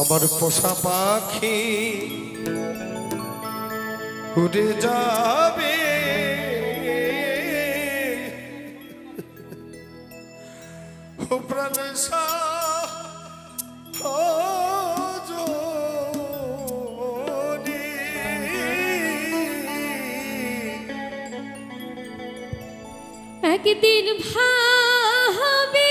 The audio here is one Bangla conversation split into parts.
আমার পোষা পাখি উড়ে যাবে। একদিন ভাবি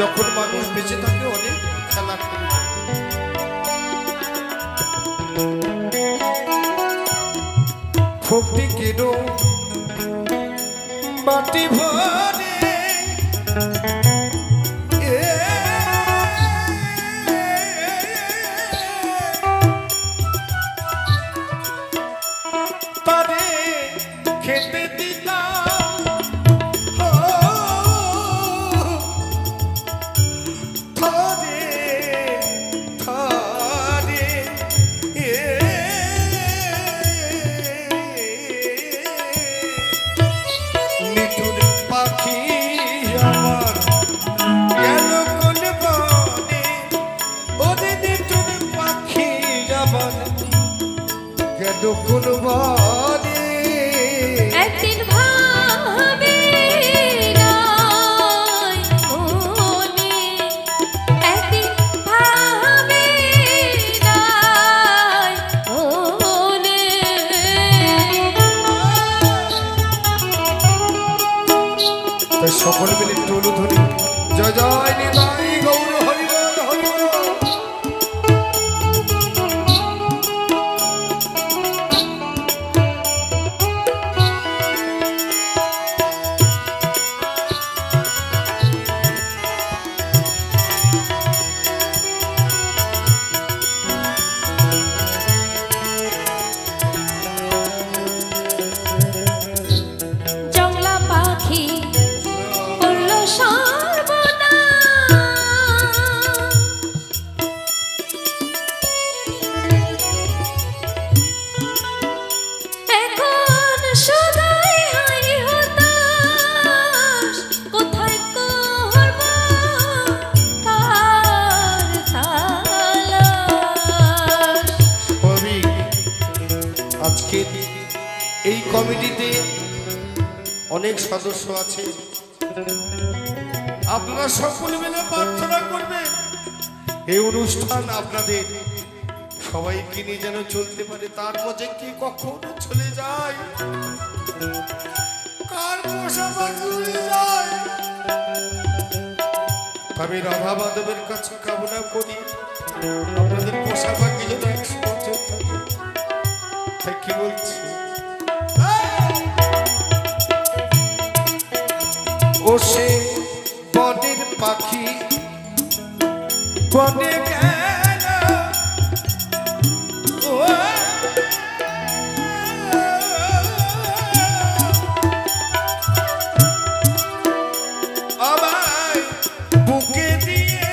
যখন মানুষ বেঁচে থাকে অনেক খেলা করে ফোকটি কেন? মাটি ভরে কমিটিতে অনেক সদস্য আছে। আপনারা সকলে মিলে প্রার্থনা করবেন। এই অনুষ্ঠান আপনাদের সবাইকে নিয়ে যেন চলতে পারে। তার মধ্যে কি কখনো চলে যায়? কার যায়? আমি রাধা মাধবের কাছে কামনা করি। আপনাদের পোষা পাখি যেন বছর থাকে। তাই কি বলছি বসে বনের পাখি। বনে গেল। আমায় বুকে দিয়ে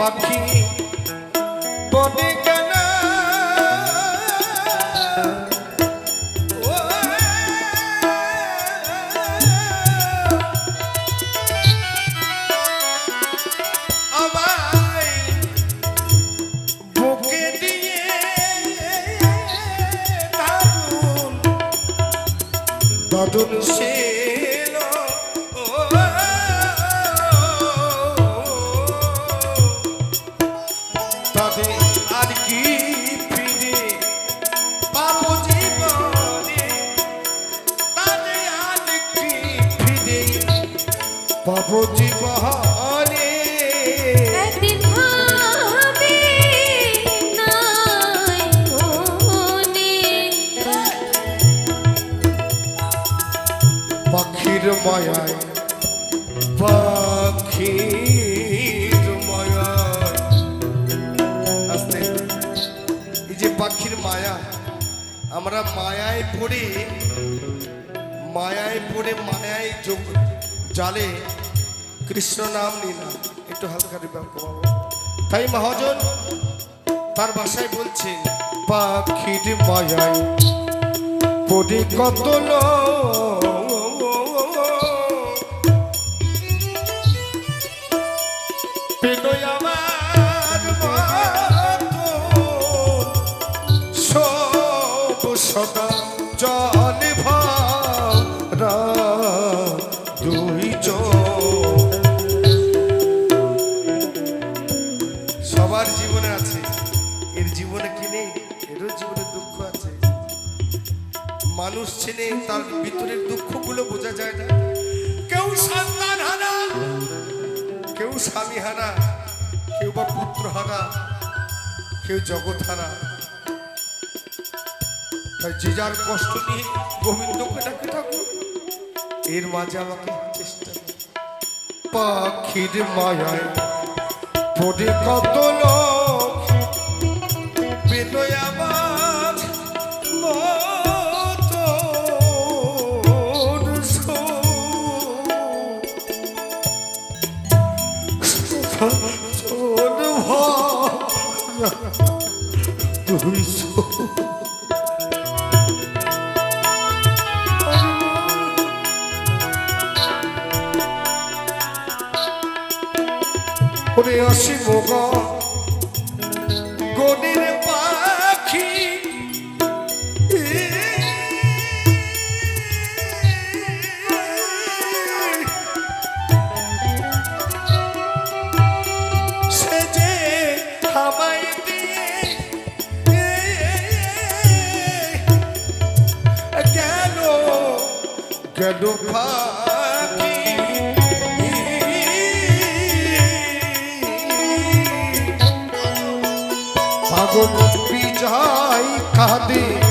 পাখি বনে কেন? দাদুন ছিল একদিন কোনে পাখির মায়ায় পাখির মায়ায়। আস্তে এই যে পাখির মায়া আমরা মায়ায় পড়ে মায়ায় পড়ে মায়ায় যোগ জালে কৃষ্ণ নাম লীলা একটু হালকা কমাবো। তাই মহাজন তার ভাষায় বলছে, পাখির মায়ায় পড়ে কত মানুষ ছেলে, তার ভিতরের দুঃখগুলো বোঝা যায় না কেউ সন্তান হারা, কেউ স্বামী হারা, কেউ বা পুত্র হারা, কেউ জগৎ হারা তাই যে যার কষ্ট নিয়ে গোবিন্দকে ডাকে ঠাকুর, এর মাঝে আমাকে চেষ্টা। পাখির মায়ায় পড়ে কত লোক পেলই ওরে আসি মোগা যেন পাখি পাগল বিজয় কাঁদে।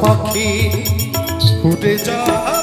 পাখি ফুটে যাবে